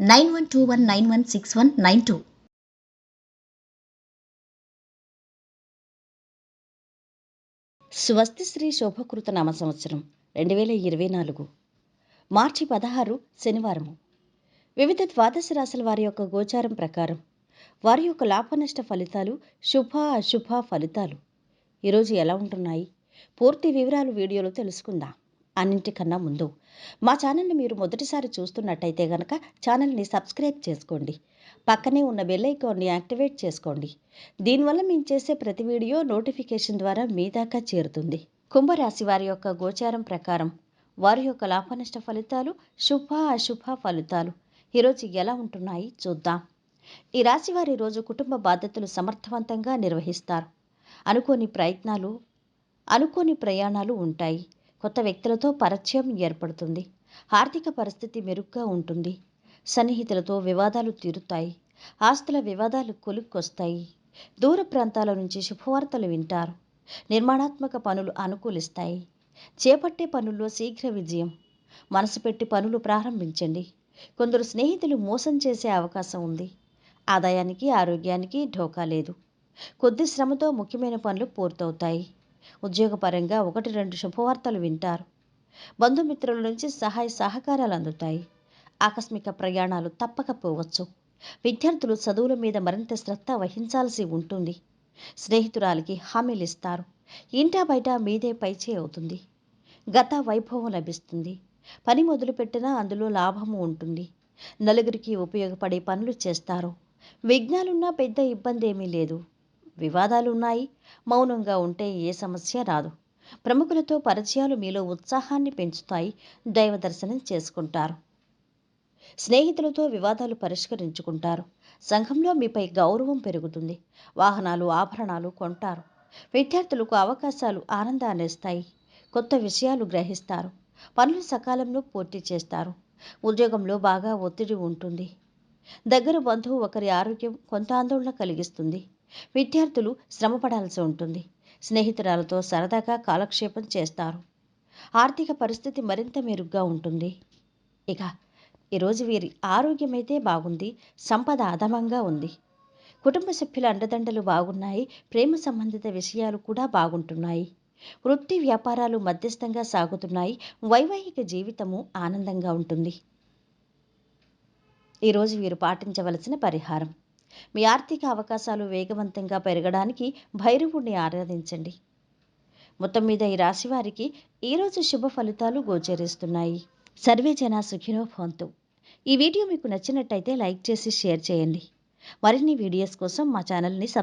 nine one two one nine one six one nine two. స్వస్తి శ్రీ శోభకృత నామ సంవత్సరం రెండు వేల ఇరవై నాలుగు. మార్చి పదహారు శనివారము. వివిధ ద్వాదశ రాశుల వారి యొక్క గోచారం ప్రకారం వారి యొక్క లాభనష్ట ఫలితాలు శుభ అశుభ ఫలితాలు. ఈరోజు ఎలా ఉంటున్నాయి? పూర్తి వివరాలు వీడియోలో తెలుసుకుందాం. అన్నింటికన్నా ముందు. మా ఛానల్ని మీరు మొదటిసారి చూస్తున్నట్టయితే గనక ఛానల్ని సబ్స్క్రైబ్ చేసుకోండి. పక్కనే ఉన్న బెల్ ఐకాన్ని యాక్టివేట్ చేసుకోండి. దీనివల్ల మేము చేసే ప్రతి వీడియో నోటిఫికేషన్ ద్వారా మీ దాకా చేరుతుంది. కుంభరాశి వారి యొక్క గోచారం ప్రకారం వారి యొక్క లాభనష్ట ఫలితాలు శుభ అశుభ ఫలితాలు ఈరోజు ఎలా ఉంటున్నాయి చూద్దాం. ఈ రాశి వారి రోజు కుటుంబ బాధ్యతలు సమర్థవంతంగా నిర్వహిస్తారు. అనుకోని ప్రయత్నాలు అనుకోని ప్రయాణాలు ఉంటాయి. కొత్త వ్యక్తులతో పరిచయం ఏర్పడుతుంది. ఆర్థిక పరిస్థితి మెరుగ్గా ఉంటుంది. సన్నిహితులతో వివాదాలు తీరుతాయి. ఆస్తుల వివాదాలు కొలుక్కొస్తాయి. దూర ప్రాంతాల నుంచి శుభవార్తలు వింటారు. నిర్మాణాత్మక పనులు అనుకూలిస్తాయి. చేపట్టే పనుల్లో శీఘ్ర విజయం. మనసు పెట్టి పనులు ప్రారంభించండి. కొందరు స్నేహితులు మోసం చేసే అవకాశం ఉంది. ఆదాయానికి ఆరోగ్యానికి ఢోకా లేదు. కొద్ది శ్రమతో ముఖ్యమైన పనులు పూర్తవుతాయి. ఉద్యోగపరంగా ఒకటి రెండు శుభవార్తలు వింటారు. బంధుమిత్రుల నుంచి సహాయ సహకారాలు అందుతాయి. ఆకస్మిక ప్రయాణాలు తప్పకపోవచ్చు విద్యార్థులు చదువుల మీద మరింత శ్రద్ధ వహించాల్సి ఉంటుంది. స్నేహితురాలికి హామీలు ఇస్తారు. ఇంటా బయట మీదే పైచే అవుతుంది. గత వైభవం లభిస్తుంది. పని మొదలుపెట్టినా అందులో లాభము ఉంటుంది. నలుగురికి ఉపయోగపడే పనులు చేస్తారు. విఘ్నాలున్నా పెద్ద ఇబ్బంది ఏమీ లేదు. వివాదాలు ఉన్నాయి మౌనంగా ఉంటే ఏ సమస్య రాదు. ప్రముఖులతో పరిచయాలు మీలో ఉత్సాహాన్ని పెంచుతాయి. దైవ దర్శనం చేసుకుంటారు. స్నేహితులతో వివాదాలు పరిష్కరించుకుంటారు. సంఘంలో మీపై గౌరవం పెరుగుతుంది. వాహనాలు ఆభరణాలు కొంటారు. విద్యార్థులకు అవకాశాలు ఆనందాన్నిస్తాయి కొత్త విషయాలు గ్రహిస్తారు. పనులు సకాలంలో పూర్తి చేస్తారు. ఉద్యోగంలో బాగా ఒత్తిడి ఉంటుంది. దగ్గర బంధువు ఒకరి ఆరోగ్యం కొంత ఆందోళన కలిగిస్తుంది. విద్యార్థులు శ్రమపడాల్సి ఉంటుంది. స్నేహితురాలతో సరదాగా కాలక్షేపం చేస్తారు. ఆర్థిక పరిస్థితి మరింత మెరుగ్గా ఉంటుంది. ఇక ఈరోజు వీరి ఆరోగ్యమైతే బాగుంది సంపద అధమంగా ఉంది. కుటుంబ సభ్యుల అండదండలు బాగున్నాయి ప్రేమ సంబంధిత విషయాలు కూడా బాగుంటున్నాయి. వృత్తి వ్యాపారాలు మధ్యస్థంగా సాగుతున్నాయి వైవాహిక జీవితము ఆనందంగా ఉంటుంది. ఈరోజు వీరు పాటించవలసిన పరిహారం. మీ ఆర్థిక అవకాశాలు వేగవంతంగా పెరగడానికి భైరవుణ్ణి ఆరాధించండి. మొత్తం మీద ఈ రాశి వారికి ఈరోజు శుభ ఫలితాలు గోచరిస్తున్నాయి. సర్వే జన సుఖినో భవంతు. ఈ వీడియో మీకు నచ్చినట్టయితే లైక్ చేసి షేర్ చేయండి. మరిన్ని వీడియోస్ కోసం మా ఛానల్ని సబ్